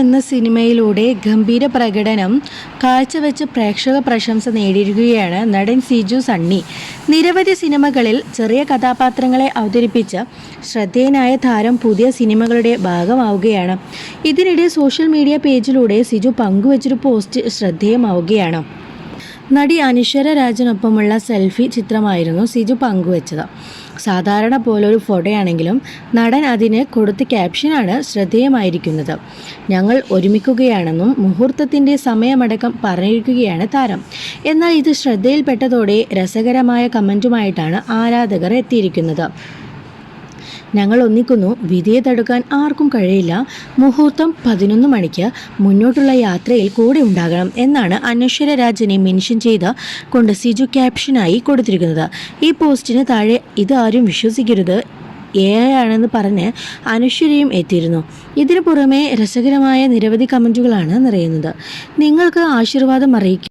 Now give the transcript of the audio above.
എന്ന സിനിമയിലൂടെ ഗംഭീര പ്രകടനം കാഴ്ചവെച്ച് പ്രേക്ഷക പ്രശംസ നേടിയിരിക്കുകയാണ് നടൻ സിജു സണ്ണി. നിരവധി സിനിമകളിൽ ചെറിയ കഥാപാത്രങ്ങളെ അവതരിപ്പിച്ച ശ്രദ്ധേയനായ താരം പുതിയ സിനിമകളുടെ ഭാഗമാവുകയാണ്. ഇതിനിടെ സോഷ്യൽ മീഡിയ പേജിലൂടെ സിജു പങ്കുവച്ചൊരു പോസ്റ്റ് ശ്രദ്ധേയമാവുകയാണ്. നടി അനിശ്വര രാജനൊപ്പമുള്ള സെൽഫി ചിത്രമായിരുന്നു സിജു പങ്കുവച്ചത്. സാധാരണ പോലെ പോലൊരു ഫോട്ടോയാണെങ്കിലും നടൻ അതിന് കൊടുത്ത ക്യാപ്ഷനാണ് ശ്രദ്ധേയമായിരിക്കുന്നത്. ഞങ്ങൾ ഒരുമിക്കുകയാണെന്നും മുഹൂർത്തത്തിന്റെ സമയമടക്കം പറഞ്ഞിരിക്കുകയാണ് താരം. എന്നാൽ ഇത് ശ്രദ്ധയിൽപ്പെട്ടതോടെ രസകരമായ കമന്റുമായിട്ടാണ് ആരാധകർ എത്തിയിരിക്കുന്നത്. ഞങ്ങൾ ഒന്നിക്കുന്നു. വിധിയെ തടുക്കാൻ ആർക്കും കഴിയില്ല. മുഹൂർത്തം പതിനൊന്ന് മണിക്ക് മുന്നോട്ടുള്ള യാത്രയിൽ കൂടെ ഉണ്ടാകണം എന്നാണ് അനശ്വര രാജനെ മെൻഷൻ ചെയ്ത് കൊണ്ട് സിജു ക്യാപ്ഷനായി കൊടുത്തിരിക്കുന്നത്. ഈ പോസ്റ്റിന് താഴെ ഇത് ആരും വിശ്വസിക്കരുത്. എ ആണെന്ന് പറഞ്ഞ് അനശ്വരയും എത്തിയിരുന്നു. ഇതിനു പുറമെ രസകരമായ നിരവധി കമന്റുകളാണ് നിറയുന്നത്. നിങ്ങൾക്ക് ആശീർവാദം അറിയിക്കുക